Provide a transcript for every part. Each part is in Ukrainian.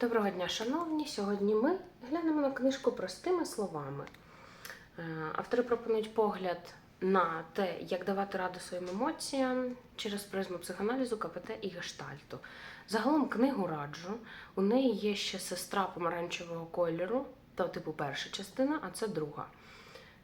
Доброго дня, шановні! Сьогодні ми глянемо на книжку простими словами. Е, Автори пропонують погляд на те, як давати раду своїм емоціям через призму психоаналізу, КПТ і гештальту. Загалом книгу раджу. У неї є ще сестра помаранчевого кольору, то типу перша частина, а це друга.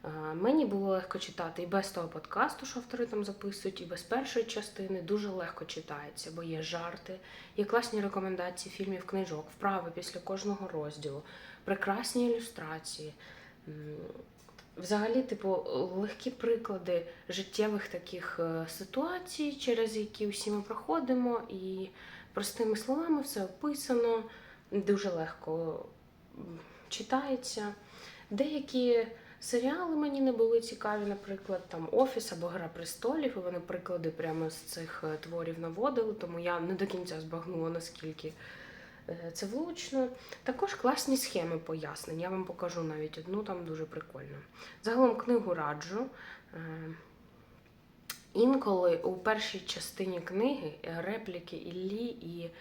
Е, Мені було легко читати і без того подкасту, що автори там записують, і без першої частини дуже легко читається, бо є жарти, є класні рекомендації фільмів, книжок, вправи після кожного розділу, прекрасні ілюстрації. Взагалі, типу, легкі приклади життєвих таких е, ситуацій, через які всі ми проходимо, і простими словами все описано, дуже легко читається. Деякі серіали мені не були цікаві, наприклад, там Офіс або Гра престолів, і вони приклади прямо з цих е, творів наводили, тому я не до кінця збагнула, наскільки е, це влучно. Також класні схеми пояснень. Я вам покажу навіть одну, там дуже прикольно. Загалом книгу раджу. Е, Інколи у першій частині книги репліки Іллі і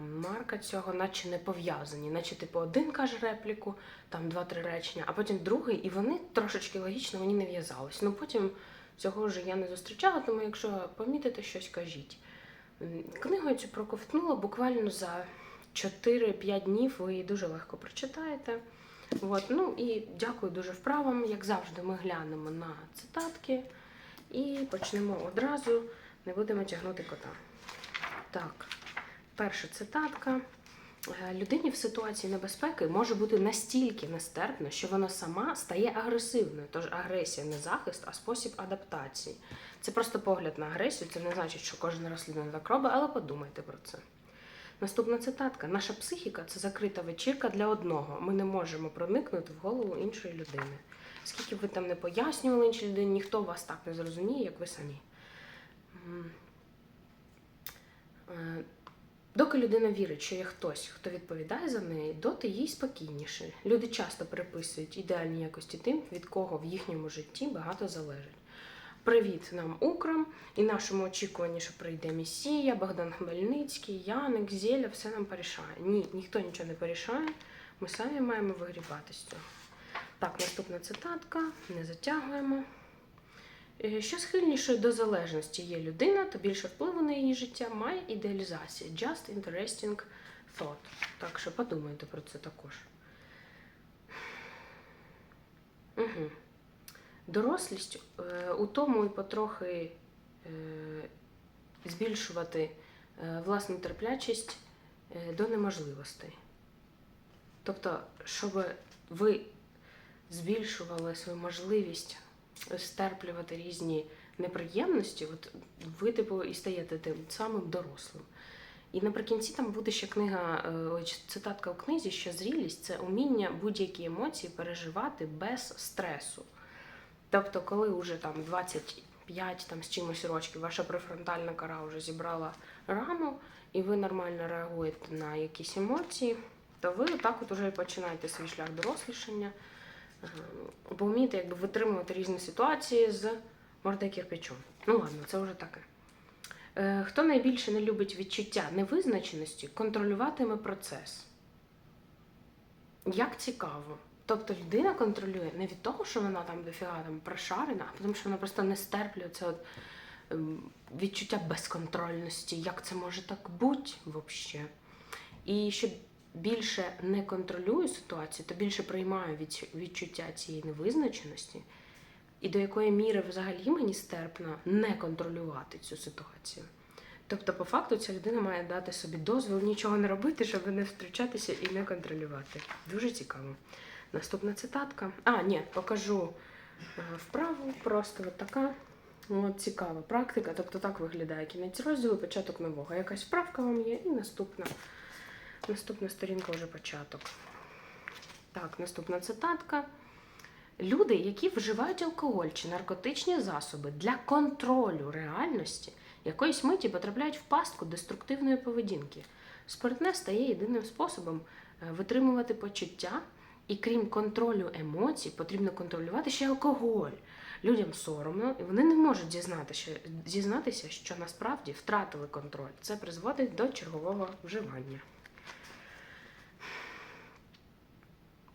Марка цього наче не пов'язані. Наче типу один каже репліку, там два-три речення, а потім другий, і вони трошечки логічно мені не в'язались. Ну потім цього вже я не зустрічала, тому якщо помітите щось, кажіть. М, Книгу цю проковтнула буквально за 4-5 днів, ви її дуже легко прочитаєте. От, ну і дякую дуже вправам. Як завжди, ми глянемо на цитатки і почнемо одразу, не будемо тягнути кота. Так, перша цитатка. Е, Людині в ситуації небезпеки може бути настільки нестерпно, що вона сама стає агресивною. Тож агресія не захист, а спосіб адаптації. Це просто погляд на агресію. Це не значить, що кожен раз людина так робить, але подумайте про це. Наступна цитатка: наша психіка це закрита вечірка для одного. Ми не можемо проникнути в голову іншої людини. Скільки б ви там не пояснювали іншій людині, ніхто вас так не зрозуміє, як ви самі. Доки людина вірить, що є хтось, хто відповідає за неї, доти їй спокійніше. Люди часто приписують ідеальні якості тим, від кого в їхньому житті багато залежить. Привіт нам Украм і нашому очікуванні, що прийде Месія, Богдан Хмельницький, Яник, Зеля, все нам порішає. Ні, ніхто нічого не порішає. Ми самі маємо вигрібати з цього. Так, наступна цитатка, не затягуємо. Е, Що схильнішою до залежності є людина, то більше впливу на її життя має ідеалізація. Just interesting thought. Так що подумайте про це також. Угу. Дорослість е, у тому і потрохи е, збільшувати власну терплячість до неможливостей. Тобто, щоб ви збільшували свою можливість стерплювати різні неприємності, от ви типу і стаєте тим самим дорослим. І наприкінці там буде ще книга, е, цитатка у книзі, що зрілість це уміння будь-які емоції переживати без стресу. Тобто, коли вже там 25 там, з чимось років ваша префронтальна кора вже зібрала раму, і ви нормально реагуєте на якісь емоції, то ви отак от уже починаєте свій шлях дорослішання, е, бо вмієте якби витримувати різні ситуації з мордою кирпичом. Ну ладно, це вже таке. Е, Хто найбільше не любить відчуття невизначеності, контролюватиме процес. Як цікаво. Тобто людина контролює не від того, що вона там дофіга там прошарена, а тому що вона просто не стерплює це от, ем, відчуття безконтрольності. Як це може так бути взагалі? І що більше не контролюю ситуацію, то більше приймаю відчуття цієї невизначеності, і до якої міри взагалі мені стерпно не контролювати цю ситуацію. Тобто, по факту, ця людина має дати собі дозвіл нічого не робити, щоб не втручатися і не контролювати. Дуже цікаво. Наступна цитатка. А, ні, покажу е, вправу, просто от така. От, цікава практика. Тобто так виглядає кінець розділу, початок нового. Якась вправка вам є, і наступна. Наступна сторінка вже початок. Так, наступна цитатка. Люди, які вживають алкоголь чи наркотичні засоби для контролю реальності, якоїсь миті потрапляють в пастку деструктивної поведінки. Спиртне стає єдиним способом е, витримувати почуття, і крім контролю емоцій, потрібно контролювати ще алкоголь. Людям соромно, і вони не можуть дізнатися, дізнатися, що насправді втратили контроль. Це призводить до чергового вживання.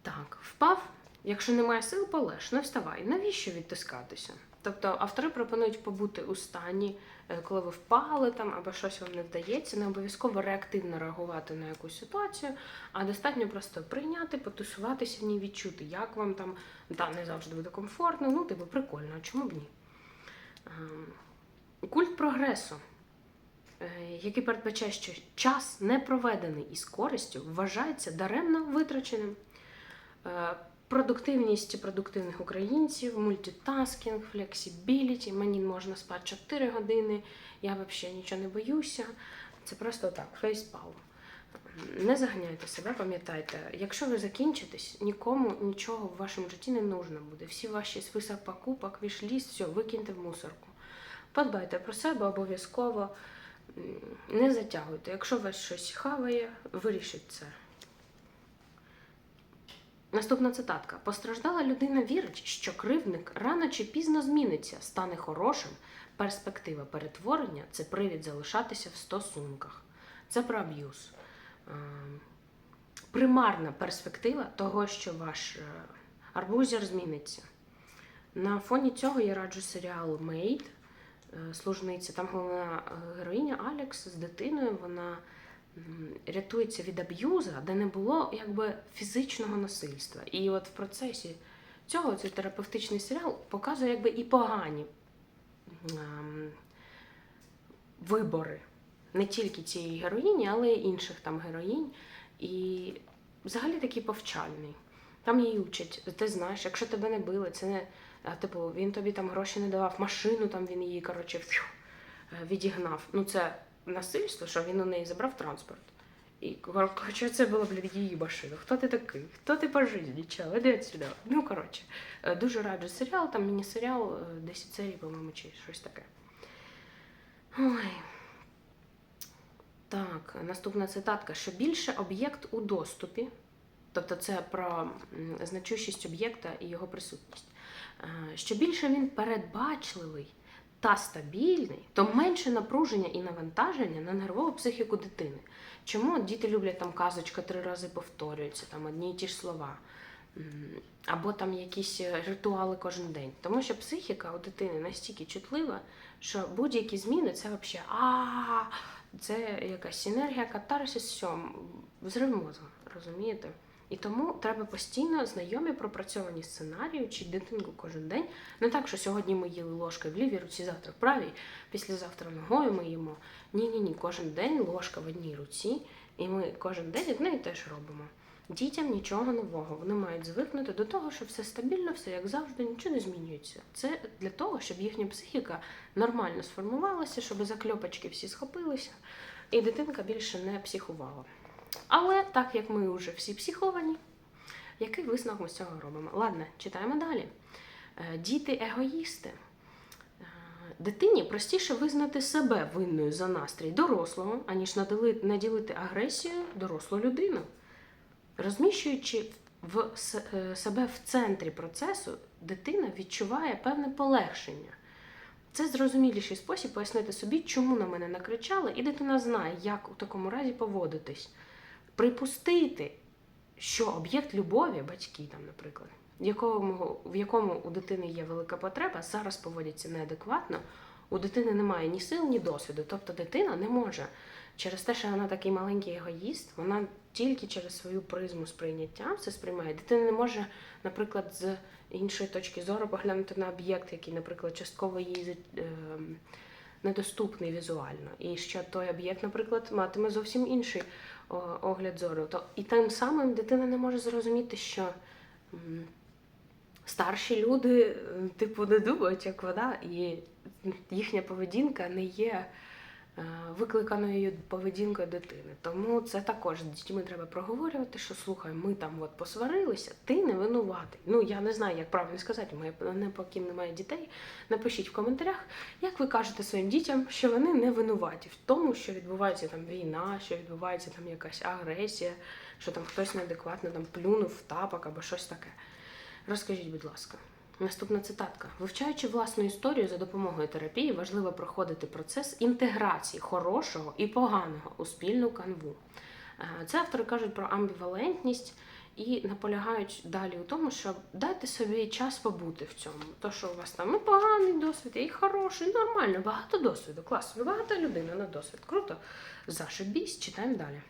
Так, впав. Якщо немає сил, полеж, не вставай. Навіщо відтискатися? Тобто автори пропонують побути у стані, е, коли ви впали там або щось вам не вдається, не обов'язково реактивно реагувати на якусь ситуацію, а достатньо просто прийняти, потусуватися в ній, відчути, як вам там, да, не завжди буде комфортно, ну, типу, прикольно, а чому б ні? Ем, Культ прогресу, е, який передбачає, що час, не проведений із користю, вважається даремно витраченим. Е, Продуктивність продуктивних українців, мультитаскінг, флексібіліті. Мені можна спати 4 години, я взагалі нічого не боюся. Це просто так, фейспал. Не заганяйте себе, пам'ятайте, якщо ви закінчитесь, нікому нічого в вашому житті не нужно буде. Всі ваші список покупок, вішліст, все, викиньте в мусорку. Подбайте про себе обов'язково, не затягуйте. Якщо вас щось хаває, вирішіть це. Наступна цитатка. Постраждала людина вірить, що кривдник рано чи пізно зміниться, стане хорошим. Перспектива перетворення це привід залишатися в стосунках. Це про аб'юз. Ем, Примарна перспектива того, що ваш е, арбузер зміниться. На фоні цього я раджу серіал Мейд служниця. Там головна е, героїня Алекс з дитиною. Вона рятується від аб'юза, де не було якби фізичного насильства. І от в процесі цього цей терапевтичний серіал показує якби і погані ем, вибори не тільки цієї героїні, але й інших там героїнь. І взагалі такий повчальний. Там її учать, ти знаєш, якщо тебе не били, це не. Типу, він тобі там гроші не давав, машину там він її, коротше, е, відігнав. Ну, це насильство, що він у неї забрав транспорт. І хоча це було, блядь, її машина. Хто ти такий? Хто ти по житті, чел? Іди сюди. Ну, коротше, е, дуже раджу серіал, там міні-серіал, е, 10 серій, по-моєму, чи щось таке. Ой. Так, наступна цитатка. Що більше об'єкт у доступі, тобто це про значущість об'єкта і його присутність. Е, Що більше він передбачливий та стабільний, то менше напруження і навантаження на нервову психіку дитини. Чому діти люблять там казочка три рази повторюється, там одні і ті ж слова. Або там якісь е, ритуали кожен день. Тому що психіка у дитини настільки чутлива, що будь-які зміни це взагалі а це якась синергія, катарсис, все, взрив мозга, розумієте? І тому треба постійно знайомі пропрацьовані сценарії, чи дитинку кожен день. Не так, що сьогодні ми їли ложкою в лівій руці, завтра в правій, післязавтра ногою ми їмо. Ні, ні, кожен день ложка в одній руці, і ми кожен день одне і те ж робимо. Дітям нічого нового. Вони мають звикнути до того, що все стабільно, все як завжди, нічого не змінюється. Це для того, щоб їхня психіка нормально сформувалася, щоб закльопочки всі схопилися, і дитинка більше не психувала. Але так як ми вже всі психовані, який висновок ми з цього робимо? Ладно, читаємо далі. Е, Діти егоїсти. Е, Дитині простіше визнати себе винною за настрій дорослого, аніж наділити агресією дорослу людину. Розміщуючи в е, себе в центрі процесу, дитина відчуває певне полегшення. Це зрозуміліший спосіб пояснити собі, чому на мене накричали, і дитина знає, як у такому разі поводитись. Припустити, що об'єкт любові, батьки там, наприклад, в якому, в якому у дитини є велика потреба, зараз поводяться неадекватно, у дитини немає ні сил, ні досвіду. Тобто дитина не може через те, що вона такий маленький егоїст, вона тільки через свою призму сприйняття все сприймає. Дитина не може, наприклад, з іншої точки зору поглянути на об'єкт, який, наприклад, частково їй е, недоступний візуально. І що той об'єкт, наприклад, матиме зовсім інший огляд зору. То і тим самим дитина не може зрозуміти, що старші люди, е, типу, не думають, як вода, і їхня поведінка не є викликаною поведінкою дитини. Тому це також з дітьми треба проговорювати, що слухай, ми там от посварилися, ти не винуватий. Ну я не знаю, як правильно сказати, у мене поки немає дітей. Напишіть в коментарях, як ви кажете своїм дітям, що вони не винуваті в тому, що відбувається там війна, що відбувається там якась агресія, що там хтось неадекватно там плюнув в тапок або щось таке. Розкажіть, будь ласка. Наступна цитатка. Вивчаючи власну історію за допомогою терапії, важливо проходити процес інтеграції хорошого і поганого у спільну канву. Е, Це автори кажуть про амбівалентність і наполягають далі у тому, що дайте собі час побути в цьому. То, що у вас там і поганий досвід, і хороший, нормально, багато досвіду, класно, багата людина на досвід. Круто. Зашибісь, читаємо далі.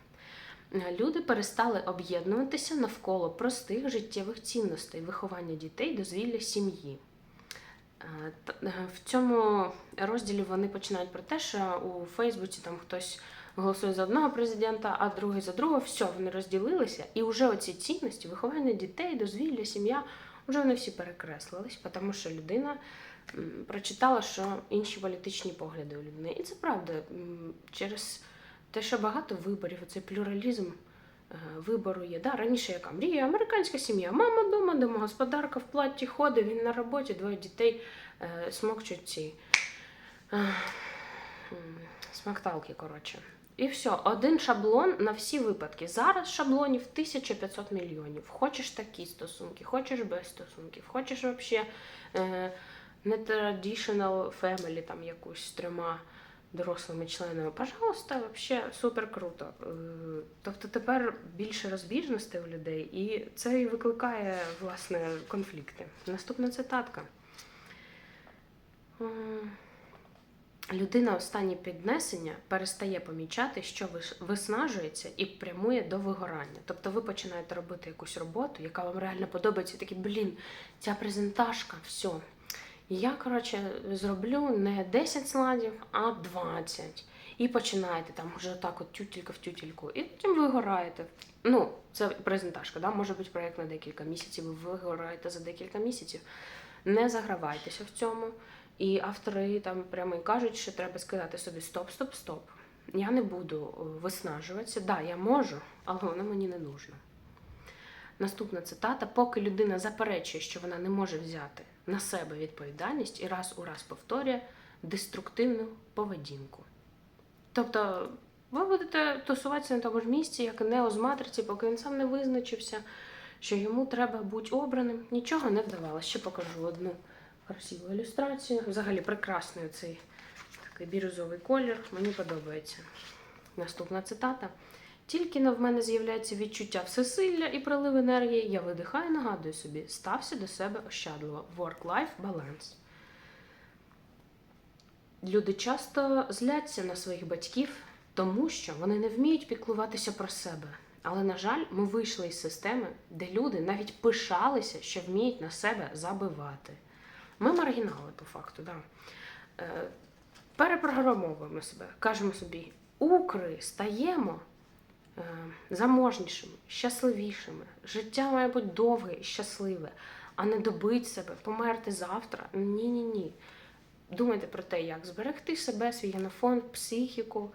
Люди перестали об'єднуватися навколо простих життєвих цінностей, виховання дітей, дозвілля сім'ї. Е, е, В цьому розділі вони починають про те, що у Фейсбуці там хтось голосує за одного президента, а другий за другого. Все, вони розділилися, і вже оці цінності, виховання дітей, дозвілля, сім'я, вже вони всі перекреслились, тому що людина прочитала, що інші політичні погляди у людини. І це правда. Через те, що багато виборів, оцей плюралізм е, вибору є. Да, раніше яка мрія, американська сім'я, мама вдома, домогосподарка в платі ходить, він на роботі, двоє дітей е, смокчуть ці е, смакталки, коротше. І все, один шаблон на всі випадки. Зараз шаблонів 1500 мільйонів. Хочеш такі стосунки, хочеш без стосунків, хочеш взагалі не traditional family, там якусь з трьома дорослими членами. Пожалуйста, взагалі супер круто. Е, Тобто тепер більше розбіжностей у людей, і це і викликає власне конфлікти. Наступна цитатка. Людина в стані піднесення перестає помічати, що виснажується і прямує до вигорання. Тобто ви починаєте робити якусь роботу, яка вам реально подобається, і такі, блін, ця презентажка, все. Я, коротше, зроблю не 10 слайдів, а 20. І починаєте там вже так от тютілька в тютільку. І потім вигораєте. Ну, це презентажка, да? може бути проєкт на декілька місяців, ви вигораєте за декілька місяців. Не загравайтеся в цьому. І автори там прямо і кажуть, що треба сказати собі стоп, стоп, стоп. Я не буду е, виснажуватися. Да, я можу, але воно мені не нужно. Наступна цитата: поки людина заперечує, що вона не може взяти на себе відповідальність і раз у раз повторює деструктивну поведінку. Тобто ви будете тусуватися на тому ж місці, як і Нео з матриці, поки він сам не визначився, що йому треба бути обраним. Нічого не вдавалося. Ще покажу одну красиву ілюстрацію. Взагалі прекрасний цей такий бірюзовий колір. Мені подобається. Наступна цитата. Тільки но в мене з'являється відчуття всесилля і прилив енергії, я видихаю нагадую собі, стався до себе ощадливо. Work-life balance. Люди часто зляться на своїх батьків, тому що вони не вміють піклуватися про себе. Але, на жаль, ми вийшли із системи, де люди навіть пишалися, що вміють на себе забивати. Ми маргінали, по факту, да. Е, перепрограмовуємо себе, кажемо собі, укри, стаємо заможнішими, щасливішими. Життя має бути довге і щасливе, а не добити себе, померти завтра. Ні, ні, ні. Думайте про те, як зберегти себе, свій генофонд, психіку.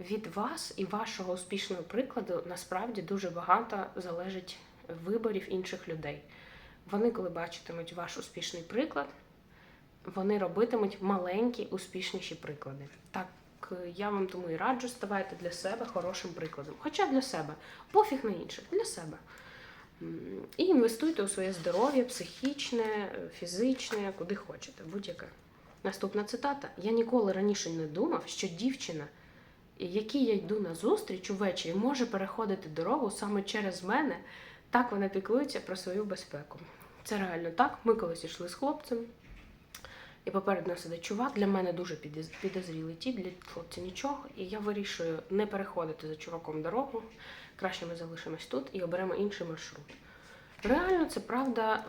Від вас і вашого успішного прикладу насправді дуже багато залежить виборів інших людей. Вони, коли бачитимуть ваш успішний приклад, вони робитимуть маленькі успішніші приклади. Так е, я вам тому і раджу, ставайте для себе хорошим прикладом. Хоча для себе, пофіг на інших, для себе. І інвестуйте у своє здоров'я, психічне, е, фізичне, куди хочете, будь-яке. Наступна цитата: Я ніколи раніше не думав, що дівчина, якій я йду на зустріч увечері, може переходити дорогу саме через мене. Так вона піклується про свою безпеку. Це реально так. Ми колись йшли з хлопцем, і попереду нас сидить чувак. Для мене дуже підозрілий тіп, для хлопця нічого. І я вирішую не переходити за чуваком дорогу. Краще ми залишимось тут і оберемо інший маршрут. Реально, це правда,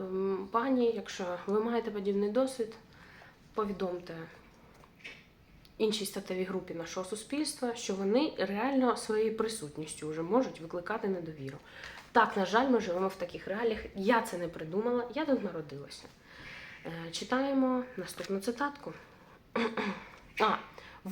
пані, якщо ви маєте подібний досвід, повідомте іншій статевій групі нашого суспільства, що вони реально своєю присутністю вже можуть викликати недовіру. Так, на жаль, ми живемо в таких реаліях. Я це не придумала, я тут народилася. Е, Читаємо наступну цитатку. А,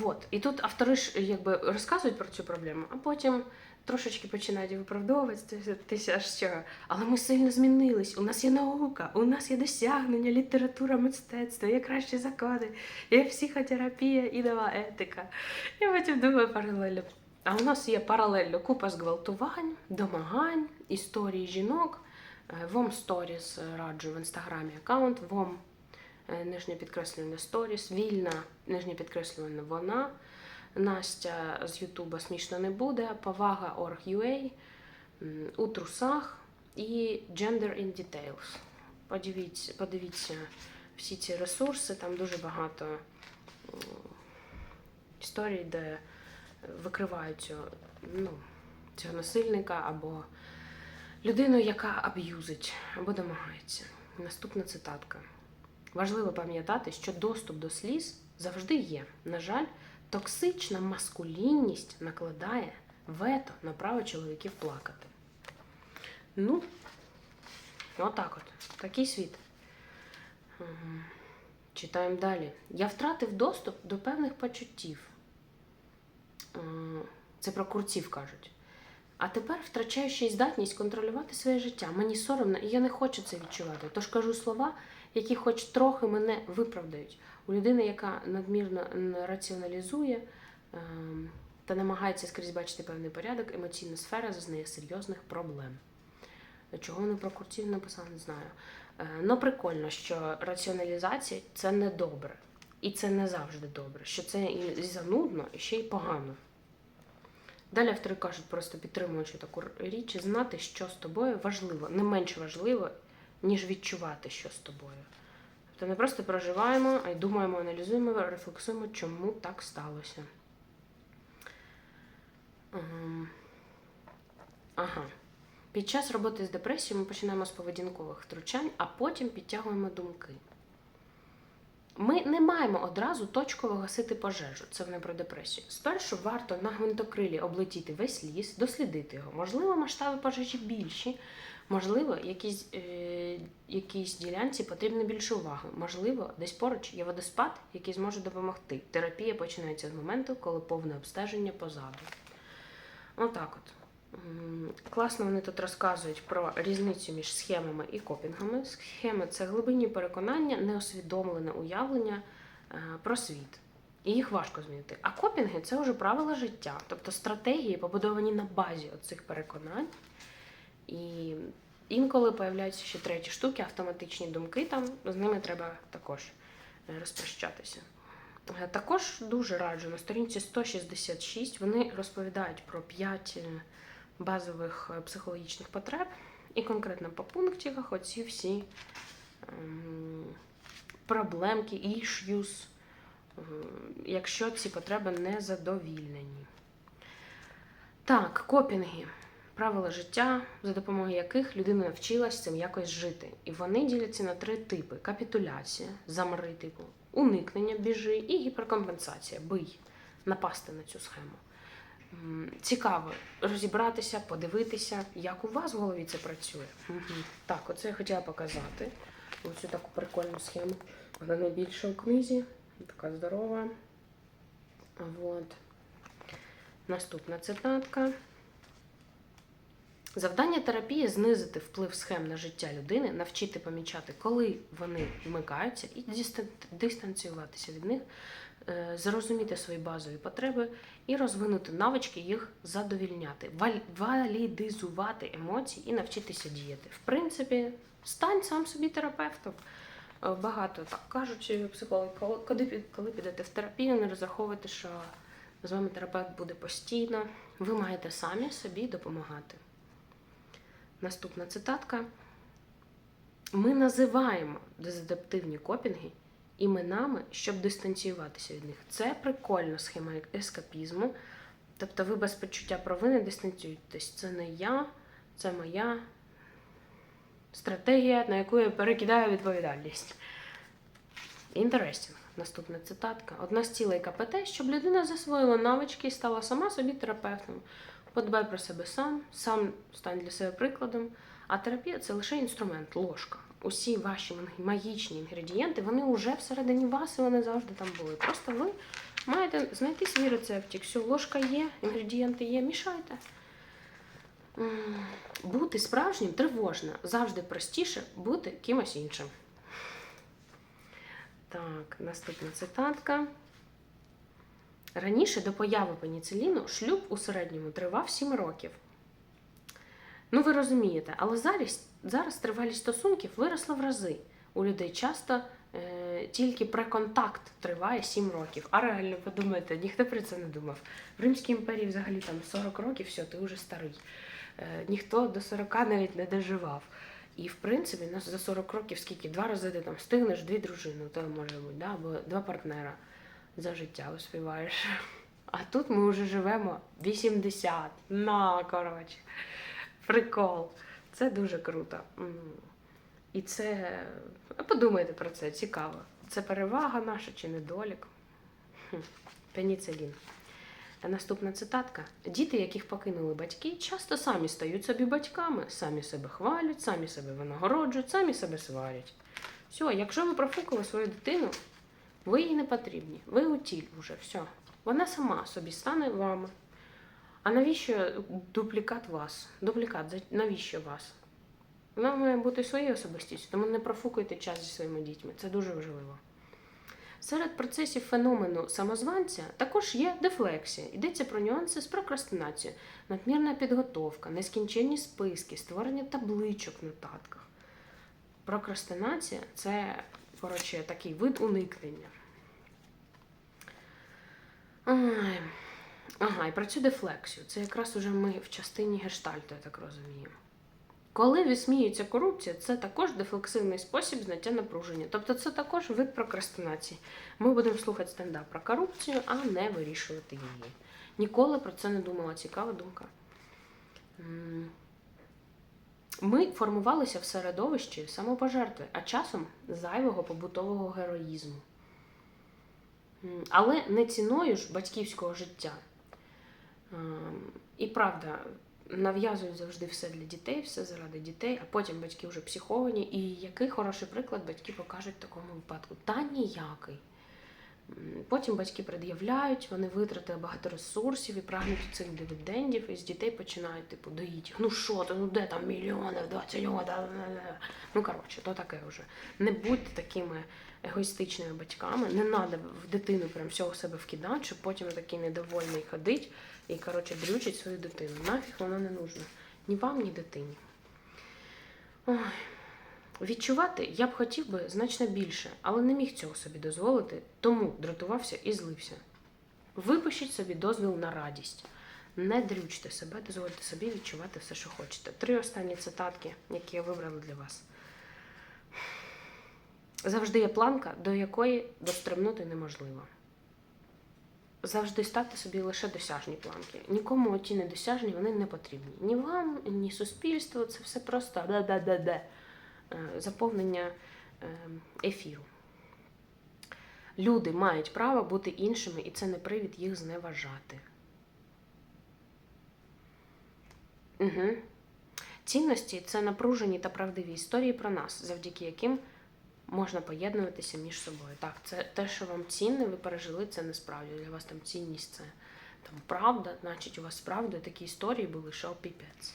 от. І тут автори ж якби розказують про цю проблему, а потім трошечки починають виправдовуватися, що але ми сильно змінились. У нас є наука, у нас є досягнення, література, мистецтво, є кращі закони, є психотерапія і нова етика. Я потім думаю паралельно. А у нас є паралельно купа зґвалтувань, домагань, історії жінок. Е, Вом Stories раджу в інстаграмі аккаунт, Вом е, нижнє підкреслювання Stories, вільна нижнє підкреслювання вона. Настя з Ютуба смішно не буде, повага.org.ua, м, у трусах, і Gender in Details. Подивіться, подивіться всі ці ресурси, там дуже багато історій, де викривають ну, цього насильника або людину, яка аб'юзить або домагається. Наступна цитатка. Важливо пам'ятати, що доступ до сліз завжди є. На жаль, токсична маскулінність накладає вето на право чоловіків плакати. Ну, отак от. Такий світ. Читаємо далі. Я втратив доступ до певних почуттів. Е, Це про курців кажуть. А тепер втрачаю ще й здатність контролювати своє життя. Мені соромно, і я не хочу це відчувати. Тож кажу слова, які хоч трохи мене виправдають. У людини, яка надмірно раціоналізує ем, та намагається скрізь бачити певний порядок, емоційна сфера зазнає серйозних проблем. Чого вони про курців написали, не знаю. Е, Ну, прикольно, що раціоналізація це не добре. І це не завжди добре. Що це і занудно, і ще й погано. Далі автори кажуть, просто підтримуючи таку річ, знати, що з тобою важливо, не менш важливо, ніж відчувати, що з тобою. Тобто не просто проживаємо, а й думаємо, аналізуємо, рефлексуємо, чому так сталося. Ем, Ага. Під час роботи з депресією ми починаємо з поведінкових втручань, а потім підтягуємо думки. Ми не маємо одразу точково гасити пожежу. Це не про депресію. Спершу варто на гвинтокрилі облетіти весь ліс, дослідити його. Можливо, масштаби пожежі більші, можливо, якісь, е, якійсь ділянці потрібно більше уваги. Можливо, десь поруч є водоспад, який зможе допомогти. Терапія починається з моменту, коли повне обстеження позаду. Отак от. Класно вони тут розказують про різницю між схемами і копінгами. Схеми це глибинні переконання, неосвідомлене уявлення е, про світ. І їх важко змінити. А копінги це вже правила життя, тобто стратегії, побудовані на базі цих переконань. І інколи появляються ще треті штуки, автоматичні думки там, з ними треба також е, розпрощатися. Е, Також дуже раджу на сторінці 166 вони розповідають про 5 базових е, психологічних потреб і конкретно по пунктиках оці всі ем, проблемки, issues, ем, якщо ці потреби не задовільнені. Так, копінги. Правила життя, за допомогою яких людина навчилась цим якось жити. І вони діляться на три типи: капітуляція, замри, типу, уникнення, біжи, і гіперкомпенсація, бий, напасти на цю схему. Цікаво розібратися, подивитися, як у вас в голові це працює. Так, оце я хотіла показати. Оцю таку прикольну схему. Вона найбільша у книзі, така здорова. Вот. Наступна цитатка. Завдання терапії знизити вплив схем на життя людини, навчити помічати, коли вони вмикаються, і дистанціюватися від них, зрозуміти свої базові потреби і розвинути навички їх задовільняти, валідизувати емоції і навчитися діяти. В принципі, стань сам собі терапевтом. Е, Багато так кажуть е, психологи, коли підете в терапію, не розраховуйте, що з вами терапевт буде постійно. Ви маєте самі собі допомагати. Наступна цитатка. Ми називаємо дезадаптивні копінги іменами, щоб дистанціюватися від них. Це прикольна схема ескапізму. Тобто ви без почуття провини дистанціюєтесь. Це не я, це моя стратегія, на яку я перекидаю відповідальність. Інтерестінг. Наступна цитатка. Одна з цілей КПТ, щоб людина засвоїла навички і стала сама собі терапевтом. Подбай про себе сам, сам стань для себе прикладом. А терапія це лише інструмент, ложка. Усі ваші магічні інгредієнти, вони вже всередині вас і вони завжди там були. Просто ви маєте знайти свій рецептик. Все, ложка є, інгредієнти є, мішайте. Бути справжнім тривожно. Завжди простіше бути кимось іншим. Так, наступна цитатка. Раніше до появи пеніциліну шлюб у середньому тривав 7 років. Ну, ви розумієте, але зараз, зараз тривалість стосунків виросла в рази. У людей часто е, тільки преконтакт триває 7 років. А реально подумайте, ніхто про це не думав. В Римській імперії взагалі там 40 років, все, ти вже старий. Е, ніхто до 40 навіть не доживав. І в принципі, нас за 40 років скільки? Два рази ти там встигнеш дві дружини, то може бути, да? або два партнера за життя успіваєш. А тут ми вже живемо 80. На, коротше. Прикол. Це дуже круто. І це. Подумайте про це, цікаво. Це перевага наша чи недолік? Пеніцилін. Наступна цитатка: діти, яких покинули батьки, часто самі стають собі батьками, самі себе хвалять, самі себе винагороджують, самі себе сварять. Все, якщо ви профукали свою дитину, ви їй не потрібні. Ви утіль уже, все. Вона сама собі стане вами. А навіщо дуплікат вас? Дуплікат, навіщо вас? Вона має бути своєю особистістю, тому не профукуйте час зі своїми дітьми. Це дуже важливо. Серед процесів феномену самозванця також є дефлексія. Йдеться про нюанси з прокрастинацією, надмірна підготовка, нескінченні списки, створення табличок в нотатках. Прокрастинація це, коротше, такий вид уникнення. Ай. Ага, і про цю дефлексію. Це якраз уже ми в частині гештальту, я так розумію. Коли висміюється корупція, це також дефлексивний спосіб зняття напруження. Тобто це також вид прокрастинації. Ми будемо слухати стендап про корупцію, а не вирішувати її. Ніколи про це не думала. Цікава думка. Ми формувалися в середовищі самопожертви, а часом зайвого побутового героїзму. Але не ціною ж батьківського життя. Ем, І правда, нав'язують завжди все для дітей, все заради дітей, а потім батьки вже психовані. І який хороший приклад батьки покажуть в такому випадку? Та ніякий. Потім батьки пред'являють, вони витратили багато ресурсів і прагнуть цих дивідендів, і з дітей починають типу доїть. їх. Ну що ти, ну де там мільйони, 20 років? да, да, да». Ну коротше, то таке вже. Не будьте такими егоїстичними батьками. Не треба в дитину прям всього себе вкидати, щоб потім такий недовольний ходить і коротше дрючить свою дитину. Нафіг воно не нужно. Ні вам, ні дитині. Ой. Відчувати я б хотів би значно більше, але не міг цього собі дозволити, тому дратувався і злився. Випишіть собі дозвіл на радість. Не дрючте себе, дозвольте собі відчувати все, що хочете. Три останні цитатки, які я вибрала для вас. Завжди є планка, до якої достремнути неможливо. Завжди ставте собі лише досяжні планки. Нікому ті недосяжні вони не потрібні. Ні вам, ні суспільству. Це все просто да-да-да-да. Е, заповнення е, ефіру. Люди мають право бути іншими, і це не привід їх зневажати. Угу. Цінності це напружені та правдиві історії про нас, завдяки яким можна поєднуватися між собою. Так, це те, що вам цінне, ви пережили, це не справді. Для вас там цінність це там правда, значить, у вас справді такі історії були, що піпець.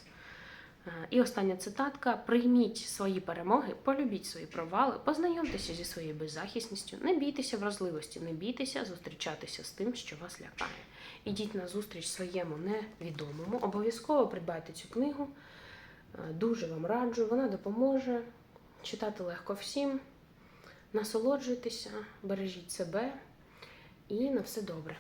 Е, І остання цитатка: прийміть свої перемоги, полюбіть свої провали, познайомтеся зі своєю беззахисністю, не бійтеся вразливості, не бійтеся зустрічатися з тим, що вас лякає. Ідіть на зустріч своєму невідомому. Обов'язково придбайте цю книгу. Е, Дуже вам раджу, вона допоможе. Читати легко всім. Насолоджуйтеся, бережіть себе і на все добре.